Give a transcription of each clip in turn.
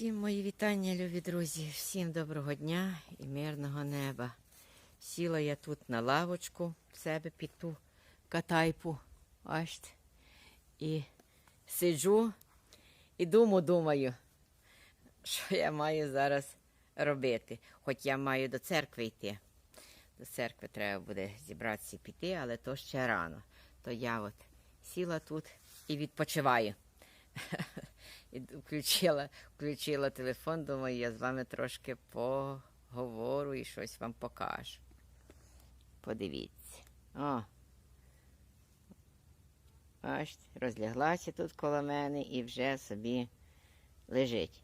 Всім мої вітання, любі друзі, всім доброго дня і мирного неба. Сіла я тут на лавочку в себе під ту катайпу, бачите, і сиджу і думу, думаю, що я маю зараз робити. Хоч я маю до церкви йти. До церкви треба буде зібратися і піти, але то ще рано. То я от сіла тут і відпочиваю. І включила, включила телефон, думаю, я з вами трошки поговорю і щось вам покажу. Подивіться. О. Бачите, розляглася тут коло мене і вже собі лежить.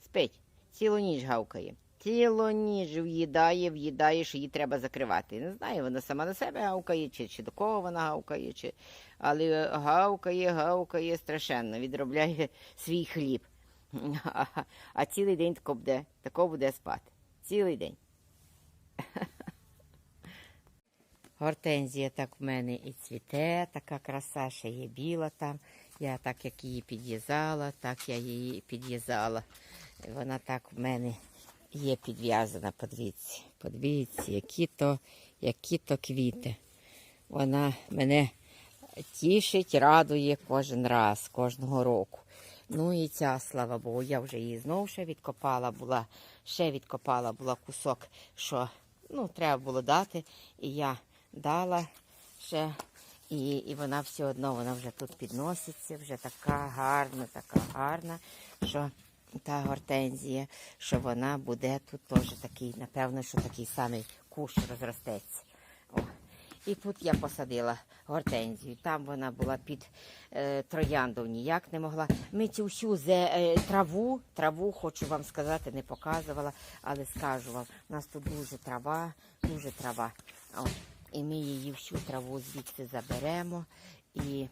Спить. Цілу ніч гавкає. Цілу ніч в'їдає, в'їдає, що її треба закривати. Не знаю, вона сама на себе гавкає, чи, чи до кого вона гавкає, чи... але гавкає, гавкає страшенно, відробляє свій хліб. А, цілий день тако буде, тако буде спати. Цілий день. Гортензія так в мене і цвіте, така краса, ще є біла там. Я так як її підв'язала, так я її підв'язала. Вона так в мене є підв'язана, подивіться. Подивіться, які то, які то квіти. Вона мене тішить, радує кожен раз, кожного року. Ну і ця, слава Богу, я вже її знову ще відкопала була, ще відкопала була кусок, що ну, треба було дати. І я дала ще, і, і вона все одно вона вже тут підноситься, вже така гарна, така гарна, що та гортензія, що вона буде тут теж такий, напевно, що такий самий кущ розростеться. О. І тут я посадила гортензію. Там вона була під е, троянду, ніяк не могла. Ми цю всю е, траву, траву, хочу вам сказати, не показувала, але скажу вам, у нас тут дуже трава, дуже трава. О, і ми її всю траву звідси заберемо і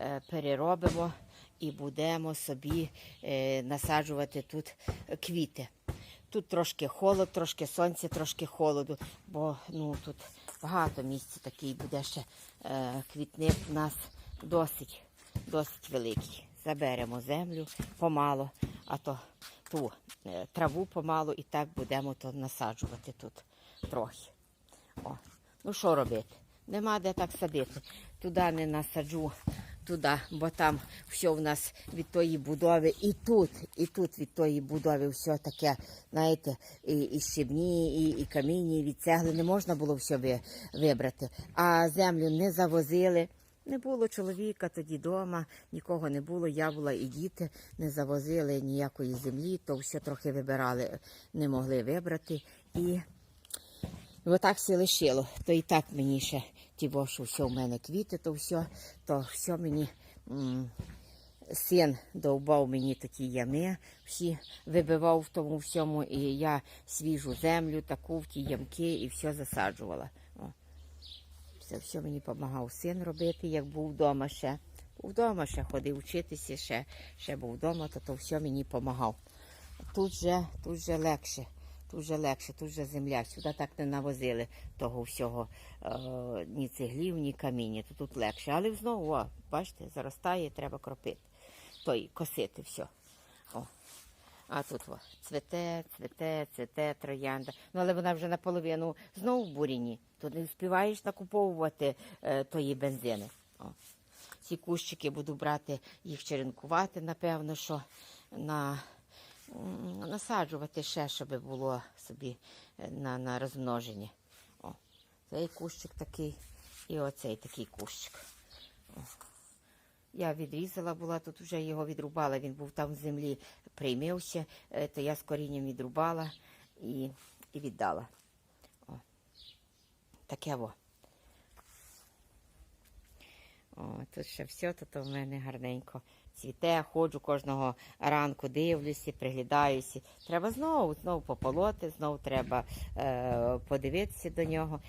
е, переробимо і будемо собі е, насаджувати тут квіти. Тут трошки холод, трошки сонця, трошки холоду, бо ну тут багато місця такий буде ще е, квітник у нас досить, досить великий. Заберемо землю помало, а то ту е, траву помалу і так будемо то насаджувати тут трохи. О, ну що робити? Нема де так садити. Туди не насаджу, туди, бо там все в нас від тої будови, і тут, і тут від тої будови все таке, знаєте, і, і щебні, і, і камінні, і від цегли не можна було все ви, вибрати. А землю не завозили. Не було чоловіка тоді вдома, нікого не було. Я була і діти не завозили ніякої землі, то все трохи вибирали, не могли вибрати. І отак все лишило. То і так мені ще ті, що все в мене квіти, то все, то все мені м, син довбав мені такі ями, всі вибивав в тому всьому, і я свіжу землю таку в ті ямки і все засаджувала. О. Це все мені допомагав син робити, як був вдома ще. Був вдома ще ходив вчитися, ще, ще був вдома, то, то все мені допомагав. Тут же, тут же легше. Тут вже легше, тут вже земля. Сюди так не навозили того всього, е, ні цеглів, ні каміння. То тут легше. Але знову, о, бачите, заростає, треба кропити. Той косити все. О. А тут о, цвете, цвете, цвете, троянда. Ну, але вона вже наполовину знову в буріні. То не встигаєш накуповувати е, тої бензини. О. Ці кущики буду брати, їх черенкувати, напевно, що на насаджувати ще, щоб було собі е, на, на розмноження. О, цей кущик такий і оцей такий кущик. О. Я відрізала була, тут вже його відрубала, він був там в землі, приймився, е, то я з корінням відрубала і, і віддала. О. Таке во. О, тут ще все, тут в мене гарненько цвіте, ходжу кожного ранку, дивлюся, приглядаюся. Треба знову знову пополоти, знову треба е, подивитися до нього.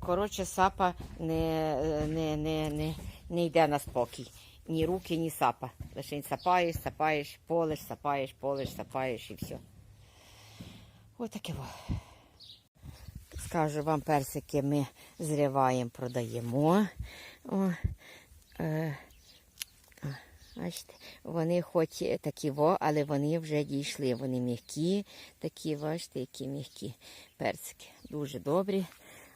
Коротше, сапа не, не, не, не, не йде на спокій. Ні руки, ні сапа. Лише сапаєш, сапаєш, полиш, сапаєш, полиш, сапаєш і все. Ось таке. во. Скажу вам, персики ми зриваємо, продаємо. О, е, Бачите, вони хоч такі во, але вони вже дійшли. Вони м'які, такі, бачите, які м'які персики. Дуже добрі.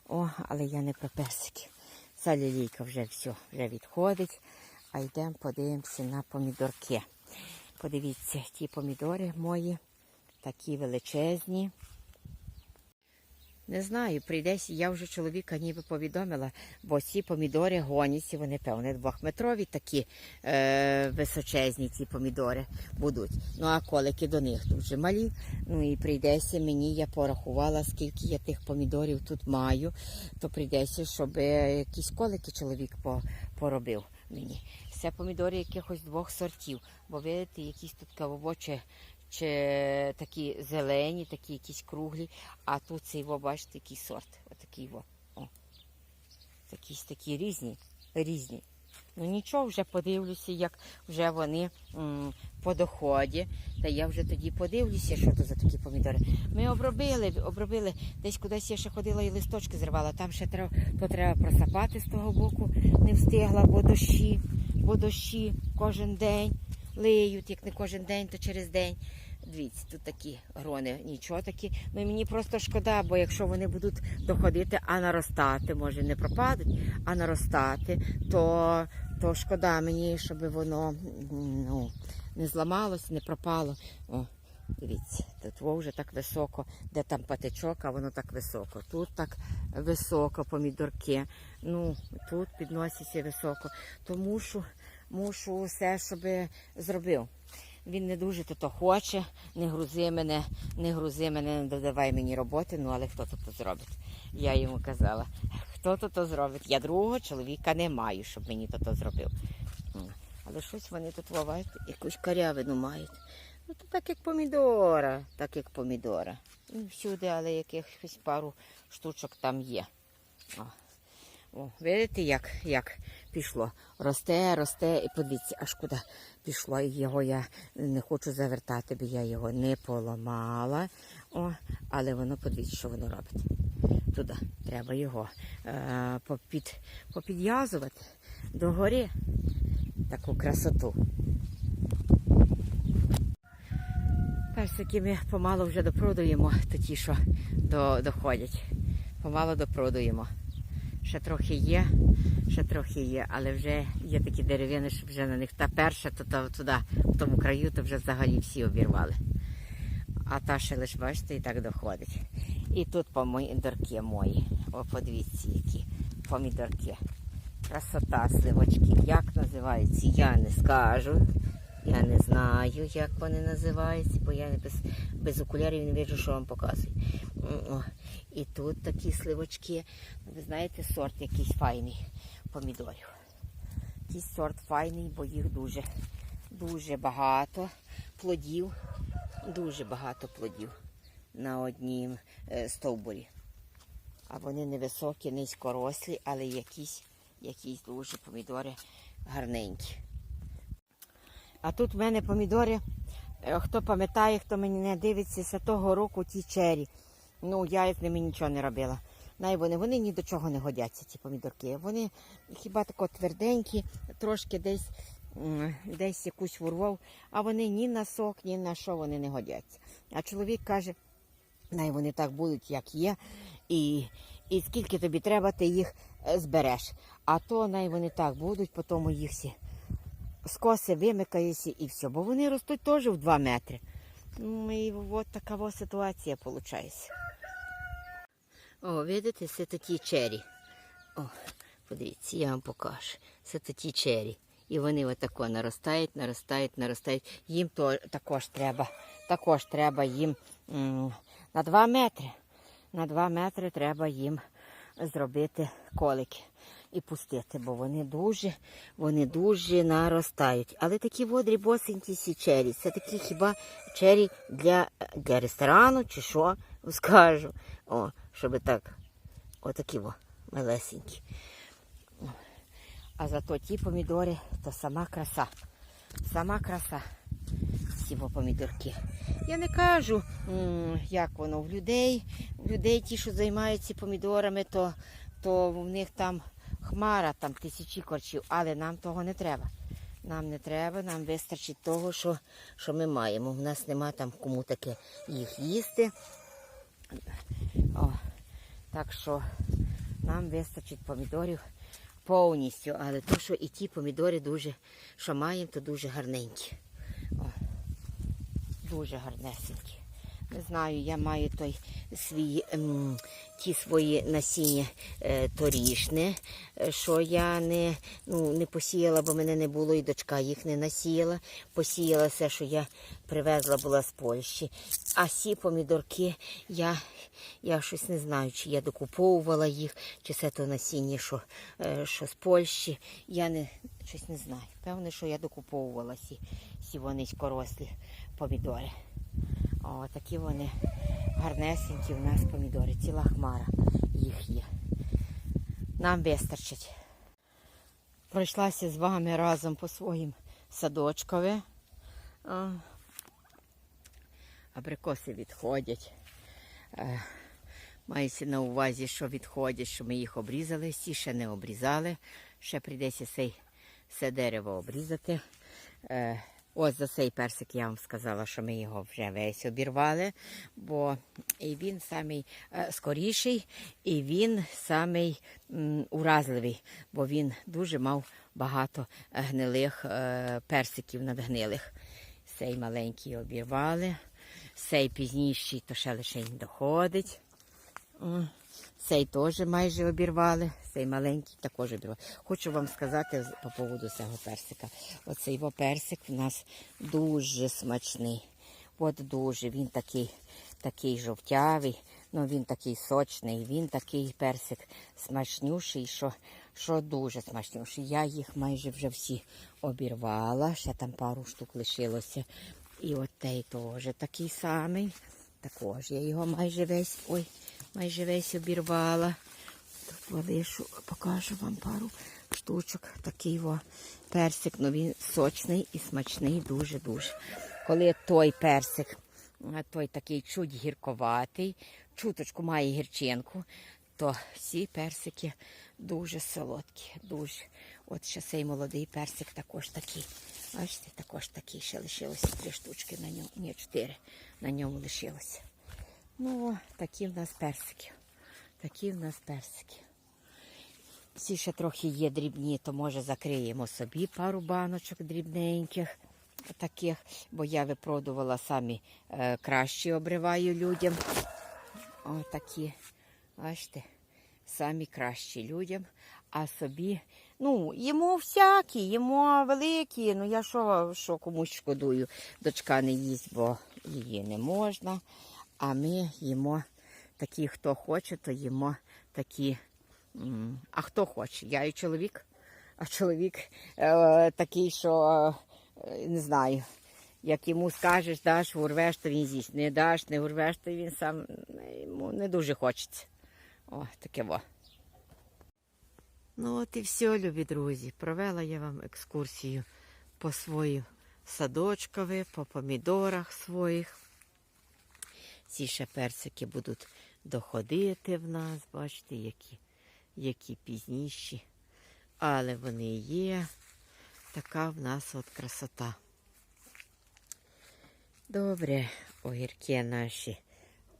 О, але я не про персики. Ця лілійка вже все, вже відходить. А йдемо подивимося на помідорки. Подивіться, ті помідори мої, такі величезні. Не знаю, прийдесь, я вже чоловіка ніби повідомила, бо ці помідори гоніці, вони, певне, двохметрові такі е, височезні ці помідори будуть. Ну а колики до них дуже малі. Ну і прийдеться мені, я порахувала, скільки я тих помідорів тут маю, то прийдеться, щоб е, якісь колики чоловік поробив мені. Це помідори якихось двох сортів, бо видите, якісь тут кавовочі чи такі зелені, такі якісь круглі, а тут цей, во, бачите, який сорт. Отакий во. О. Якісь такі різні, різні. Ну нічого, вже подивлюся, як вже вони м, по доході. Та я вже тоді подивлюся, що то за такі помідори. Ми обробили, обробили. Десь кудись я ще ходила і листочки зривала. Там ще треба, то треба просапати з того боку, не встигла, бо дощі, бо дощі кожен день лиють, як не кожен день, то через день. Дивіться, тут такі грони, нічого такі. Ну мені просто шкода, бо якщо вони будуть доходити, а наростати, може не пропадуть, а наростати, то, то шкода мені, щоб воно ну, не зламалось, не пропало. О, дивіться, тут вже так високо, де там патичок, а воно так високо. Тут так високо помідорки. Ну, тут підноситься високо. Тому мушу, мушу все, щоб зробив. Він не дуже то хоче, не грузи мене, не грузи мене, не додавай мені роботи, ну але хто то зробить? Я йому казала, хто то то зробить? Я другого чоловіка не маю, щоб мені то то зробив. Але щось вони тут ловають, якусь карявину мають. Ну, то так як помідора, так як помідора. Ну, всюди, але якихось пару штучок там є. О. О, видите, як, як пішло? Росте, росте, і подивіться, аж куди пішло. Його я не хочу завертати, бо я його не поламала. О, але воно, подивіться, що воно робить. Туди треба його е, попід, попідв'язувати догори таку красоту. Персики ми помалу вже допродуємо, то ті, що до, доходять. Помалу допродуємо. Ще трохи є, ще трохи є, але вже є такі деревини, що вже на них та перша, то, то туди, в тому краю, то вже взагалі всі обірвали. А та ще лише, бачите, і так доходить. І тут помідорки мої. О, подивіться, які помідорки. Красота, сливочки. Як називаються, я не скажу. Я не знаю, як вони називаються, бо я без, без окулярів не бачу, що вам показую. І тут такі сливочки. Ви знаєте, сорт якийсь файний помідорів. Якийсь сорт файний, бо їх дуже, дуже багато плодів. Дуже багато плодів на однім е, стовбурі. А вони невисокі, низькорослі, але якісь, якісь дуже помідори гарненькі. А тут в мене помідори, е, хто пам'ятає, хто мені не дивиться, з того року ті чері. Ну, я з ними нічого не робила. Най вони, вони ні до чого не годяться, ці помідорки. Вони хіба тако тверденькі, трошки десь, десь якусь урвав, а вони ні на сок, ні на що вони не годяться. А чоловік каже, най вони так будуть, як є, і, і скільки тобі треба, ти їх е, збереш. А то най вони так будуть, потім їх всі скоси вимикаються і все. Бо вони ростуть теж в 2 метри. Ну і от така ось ситуація виходить. О, видите, це такі чері. О, подивіться, я вам покажу. Це такі чері. І вони отако наростають, наростають, наростають. Їм то також треба, також треба їм на 2 метри. На 2 метри треба їм зробити колики і пустити, бо вони дуже, вони дуже наростають. Але такі водрі босенькі сі чері. Це такі хіба чері для, для ресторану чи що, скажу. О, щоб так, отакі во, малесенькі. А зато ті помідори то сама краса. Сама краса. Ці помідорки. Я не кажу, як воно в людей. В людей ті, що займаються помідорами, то, то в них там хмара, там тисячі корчів, але нам того не треба. Нам не треба, нам вистачить того, що, що ми маємо. У нас нема там кому таке їх їсти. О, так що нам вистачить помідорів повністю, але то, що і ті помідори дуже, що маємо, то дуже гарненькі. О, дуже гарнесенькі. Не знаю, я маю той свій ем, ті свої насіння е, торішне, е, що я не, ну, не посіяла, бо мене не було, і дочка їх не насіяла. Посіяла все, що я привезла була з Польщі. А ці помідорки я, я щось не знаю, чи я докуповувала їх, чи це то насіння, що, е, що з Польщі. Я не, щось не знаю. Певне, що я докуповувала ці, ці вони корослі помідори. О, такі вони гарнесенькі у нас помідори. Ціла хмара їх є. Нам вистачить. Пройшлася з вами разом по своїм садочкові. Абрикоси відходять. Е, Мається на увазі, що відходять, що ми їх обрізали, всі ще не обрізали. Ще прийдеться цей, це дерево обрізати. Ось за цей персик я вам сказала, що ми його вже весь обірвали, бо і він самий е, скоріший, і він самий уразливий, бо він дуже мав багато е, гнилих е, персиків надгнилих. Цей маленький обірвали, цей пізніший, то ще лише не доходить. Цей теж майже обірвали, цей маленький також обірвали. Хочу вам сказати по поводу цього персика. Оцей його персик у нас дуже смачний. От дуже. Він такий, такий жовтявий, ну він такий сочний, він такий персик смачнющий, що, що дуже смачнющий. Я їх майже вже всі обірвала, ще там пару штук лишилося. І от той теж такий самий. Також я його майже весь, ой, майже весь обірвала. Тут залишу, покажу вам пару штучок. Такий во персик, ну він сочний і смачний дуже-дуже. Коли той персик, той такий чуть гірковатий, чуточку має гірчинку, то всі персики дуже солодкі, дуже. От ще цей молодий персик також такий. Бачите, також такий ще лишилося три штучки на ньому, ні, чотири на ньому лишилося. Ну, такі в нас персики. Такі в нас персики. Всі ще трохи є дрібні, то може закриємо собі пару баночок дрібненьких таких, бо я випродувала самі е, кращі обриваю людям. О, такі, бачите, самі кращі людям, а собі, ну, їмо всякі, їмо великі. Ну я що, що комусь шкодую. Дочка не їсть, бо її не можна. А ми їмо такі, хто хоче, то їмо такі. А хто хоче? Я і чоловік. А чоловік е, такий, що е, не знаю. Як йому скажеш, даш, урвеш, то він з'їсть. Не даш, не урвеш, то він сам йому не дуже хочеться. О, таке во. Ну от і все, любі друзі. Провела я вам екскурсію по своїм садочкові, по помідорах своїх. Ці ще персики будуть доходити в нас, бачите, які, які пізніші. Але вони є. Така в нас от красота. Добре, огірки наші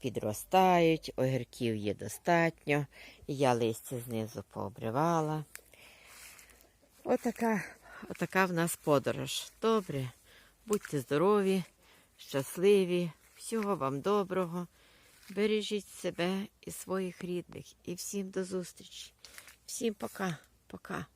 підростають, огірків є достатньо. Я листя знизу пообривала. Отака, отака в нас подорож. Добре, будьте здорові, щасливі, всього вам доброго. Бережіть себе і своїх рідних. І всім до зустрічі. Всім пока, пока.